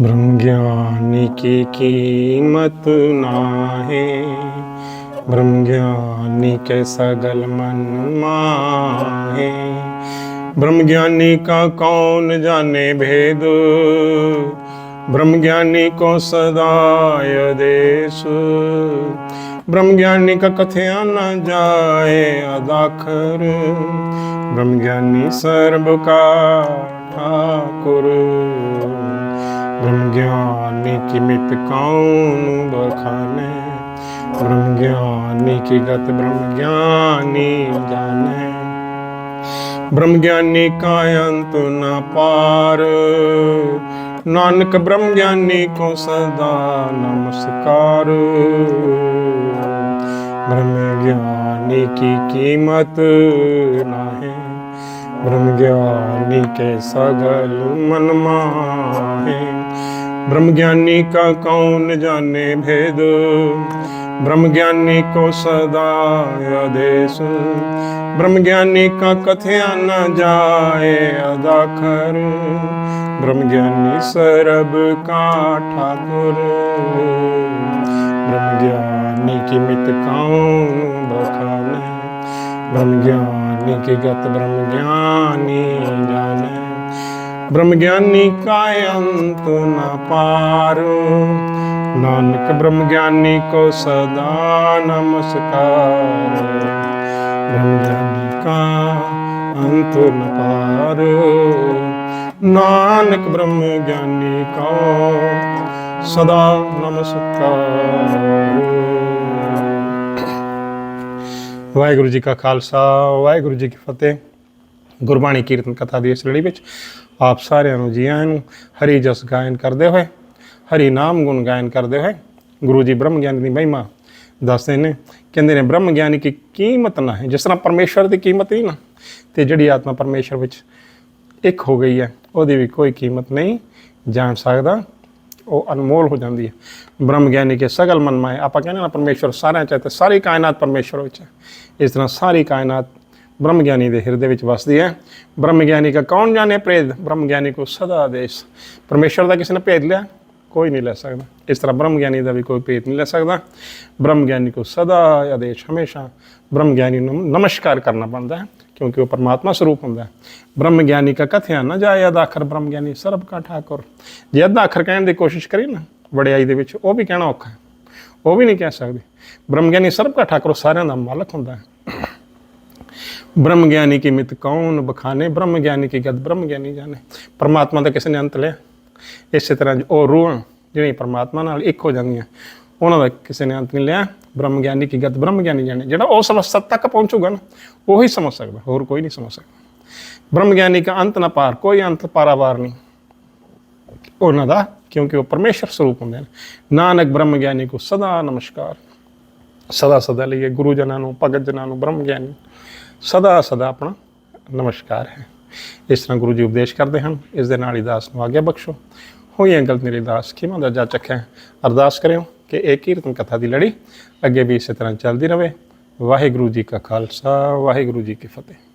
ब्रह्म ज्ञानी की कीमत नाहे ब्रह्म ज्ञानी के सगल मन माहे ब्रह्म ज्ञानी का कौन जाने भेद ब्रह्म ज्ञानी को सदाय देश ब्रह्म ज्ञानी का कथया न जाए अदाखर ब्रह्म ज्ञानी सर्व का ठाकुर ब्रह्म ज्ञानी की मित कौन बखाने ब्रह्म ज्ञानी की गत ब्रह्म ज्ञानी जाने। ब्रह्म ज्ञानी का अंत न पार। नानक ब्रह्म ज्ञानी को सदा नमस्कार। ब्रह्म ज्ञानी की कीमत ना है ब्रह्म ज्ञानी के सगल मन माहे। ब्रह्म ज्ञानी का कौन जाने भेद ब्रह्म ज्ञानी को सदा आदेश ब्रह्म ज्ञानी का कथया न जाए अदाखर ब्रह्म ज्ञानी सरब का ठाकुर ब्रह्म ज्ञानी की मित कौन बखाने ब्रह्म ज्ञानी की गत ब्रह्म ज्ञानी जाने ਬ੍ਰਹਮ ਗਿਆਨੀ ਕਾ ਅੰਤ ਨਾ ਪਾਰੋ। ਨਾਨਕ ਬ੍ਰਹਮ ਗਿਆਨੀ ਕੋ ਸਦਾ ਨਮਸਕਾਰ। ਬ੍ਰਹਮ ਗਿਆਨੀ ਕਾ ਅੰਤ ਨਾ ਪਾਰੋ। ਨਾਨਕ ਬ੍ਰਹਮ ਗਿਆਨੀ ਕਾ ਸਦਾ ਨਮਸਕਾਰ। ਵਾਹਿਗੁਰੂ ਜੀ ਕਾ ਖਾਲਸਾ, ਵਾਹਿਗੁਰੂ ਜੀ ਕੀ ਫਤਿਹ। ਗੁਰਬਾਣੀ ਕੀਰਤਨ ਕਥਾ ਦੀ ਇਸ ਲੜੀ ਵਿੱਚ ਆਪ ਸਾਰਿਆਂ ਨੂੰ ਜੀ ਆਇਆਂ ਨੂੰ ਹਰੀ ਜਸ ਗਾਇਨ ਕਰਦੇ ਹੋਏ, ਹਰੀ ਨਾਮ ਗੁਣ ਗਾਇਨ ਕਰਦੇ ਹੋਏ, ਗੁਰੂ ਜੀ ਬ੍ਰਹਮ ਗਿਆਨ ਦੀ ਮਹਿਮਾ ਦੱਸਦੇ ਨੇ, ਕਹਿੰਦੇ ਨੇ ਬ੍ਰਹਮ ਗਿਆਨੀ ਕੀ ਕੀਮਤ ਨਾ ਹੈ, ਜਿਸ ਤਰ੍ਹਾਂ ਪਰਮੇਸ਼ਰ ਦੀ ਕੀਮਤ ਨਹੀਂ ਨਾ, ਤੇ ਜਿਹੜੀ ਆਤਮਾ ਪਰਮੇਸ਼ਰ ਵਿੱਚ ਇੱਕ ਹੋ ਗਈ ਹੈ, ਉਹਦੀ ਵੀ ਕੋਈ ਕੀਮਤ ਨਹੀਂ ਜਾਣ ਸਕਦਾ, ਉਹ ਅਨਮੋਲ ਹੋ ਜਾਂਦੀ ਹੈ। ਬ੍ਰਹਮ ਗਿਆਨੀ ਕੇ ਸਗਲ ਮਨ ਮਾਏ, ਆਪਾਂ ਕਹਿੰਦੇ ਨਾ ਪਰਮੇਸ਼ਰ ਸਾਰਿਆਂ ਚ ਹੈ ਤੇ ਸਾਰੀ ਕਾਇਨਾਤ ਪਰਮੇਸ਼ਰ ਵਿੱਚ ਹੈ। ਇਸ ਤਰ੍ਹਾਂ ਸਾਰੀ ਕਾਇਨਾਤ ਬ੍ਰਹਮ ਗਿਆਨੀ ਦੇ ਹਿਰਦੇ ਵਿੱਚ ਵਸਦੀ ਹੈ। ਬ੍ਰਹਮ ਗਿਆਨੀ ਕਾ ਕੌਣ ਜਾਣੇ? ਭੇਦ ਬ੍ਰਹਮ ਗਿਆਨੀ ਕੋ ਸਦਾ ਆਦੇਸ਼ ਪਰਮੇਸ਼ਰ ਦਾ ਕਿਸੇ ਨੇ ਭੇਦ ਲਿਆ? ਕੋਈ ਨਹੀਂ ਲੈ ਸਕਦਾ। ਇਸ ਤਰ੍ਹਾਂ ਬ੍ਰਹਮ ਗਿਆਨੀ ਦਾ ਵੀ ਕੋਈ ਭੇਦ ਨਹੀਂ ਲੈ ਸਕਦਾ। ਬ੍ਰਹਮ ਗਿਆਨੀ ਕੋ ਸਦਾ ਆਦੇਸ਼ ਹਮੇਸ਼ਾ ਬ੍ਰਹਮ ਗਿਆਨੀ ਨੂੰ ਨਮਸਕਾਰ ਕਰਨਾ ਪੈਂਦਾ ਹੈ, ਕਿਉਂਕਿ ਉਹ ਪਰਮਾਤਮਾ ਸਰੂਪ ਹੁੰਦਾ ਹੈ। ਬ੍ਰਹਮ ਗਿਆਨੀ ਕਾ ਕਥਿਆ ਨਾ ਜਾਏ ਅਦਾ ਅੱਖਰ ਬ੍ਰਹਮ ਗਿਆਨੀ ਸਰਬ ਕਾ ਠਾਕੁਰ। ਜੇ ਅੱਧਾ ਅੱਖਰ ਕਹਿਣ ਦੀ ਕੋਸ਼ਿਸ਼ ਕਰੀ ਨਾ, ਵਡਿਆਈ ਦੇ ਵਿੱਚ ਉਹ ਵੀ ਕਹਿਣਾ ਔਖਾ ਹੈ। ਉਹ ਵੀ ਨਹੀਂ ਕਹਿ ਸਕਦੇ। ਬ੍ਰਹਮ ਗਿਆਨੀ ਸਰਬ ਕਾ ਠਾਕੁਰ ਸਾਰਿਆਂ ਦਾ ਮਾਲਕ ਹੁੰਦਾ ਹੈ। ਬ੍ਰਹਮ ਗਿਆਨੀ ਕੀ ਮਿਤ ਕੌਣ ਬਖਾਨੇ? ਬ੍ਰਹਮ ਗਿਆਨੀ ਕੀ ਗਤ ਬ੍ਰਹਮ ਗਿਆਨੀ ਜਾਣੇ। ਪਰਮਾਤਮਾ ਦਾ ਕਿਸੇ ਨੇ ਅੰਤ ਲਿਆ। ਇਸੇ ਤਰ੍ਹਾਂ ਉਹ ਰੂਹਾਂ, ਜਿਹੜੀਆਂ ਪਰਮਾਤਮਾ ਨਾਲ ਇੱਕ ਹੋ ਜਾਂਦੀਆਂ, ਉਹਨਾਂ ਦਾ ਕਿਸੇ ਨੇ ਅੰਤ ਨਹੀਂ ਲਿਆ। ਬ੍ਰਹਮ ਗਿਆਨੀ ਕੀ ਗਤ ਬ੍ਰਹਮ ਗਿਆਨੀ ਜਾਣੇ। ਜਿਹੜਾ ਉਸ ਅਵਸਥਾ ਤੱਕ ਪਹੁੰਚੂਗਾ ਨਾ, ਉਹੀ ਸਮਝ ਸਕਦਾ। ਹੋਰ ਕੋਈ ਨਹੀਂ ਸਮਝ ਸਕਦਾ। ਬ੍ਰਹਮ ਗਿਆਨੀ ਦਾ ਅੰਤ ਨਾ ਪਾਰ, ਕੋਈ ਅੰਤ ਪਾਰਾਵਾਰ ਨਹੀਂ। ਉਹਨਾਂ ਦਾ, ਕਿਉਂਕਿ ਉਹ ਪਰਮੇਸ਼ਰ ਸਰੂਪ ਹੁੰਦੇ ਨੇ ਨਾਨਕ ਬ੍ਰਹਮ ਗਿਆਨੀ ਕੋ ਸਦਾ ਨਮਸਕਾਰ। ਸਦਾ ਸਦਾ ਲਈ ਗੁਰੂ ਜਨਾਂ ਨੂੰ, ਭਗਤ ਜਨਾਂ ਨੂੰ, ਬ੍ਰਹਮ ਗਿਆਨੀ ਸਦਾ ਸਦਾ ਆਪਣਾ ਨਮਸਕਾਰ ਹੈ। ਇਸ ਤਰ੍ਹਾਂ ਗੁਰੂ ਜੀ ਉਪਦੇਸ਼ ਕਰਦੇ ਹਨ, ਇਸ ਦੇ ਨਾਲ ਹੀ ਦਾਸ ਨੂੰ ਆਗਿਆ ਬਖਸ਼ੋ। ਹੋਈਆਂ ਗਲਤ ਮੇਰੇ ਦਾਸ ਕਿਵੇਂ ਦਾ ਜਾ ਚੱਕਿਆ ਅਰਦਾਸ ਕਰਿਓ ਕਿ ਇਹ ਕੀਰਤਨ ਕਥਾ ਦੀ ਲੜੀ ਅੱਗੇ ਵੀ ਇਸੇ ਤਰ੍ਹਾਂ ਚੱਲਦੀ ਰਹੇ। ਵਾਹਿਗੁਰੂ ਜੀ ਕਾ ਖਾਲਸਾ, ਵਾਹਿਗੁਰੂ ਜੀ ਕੀ ਫਤਿਹ।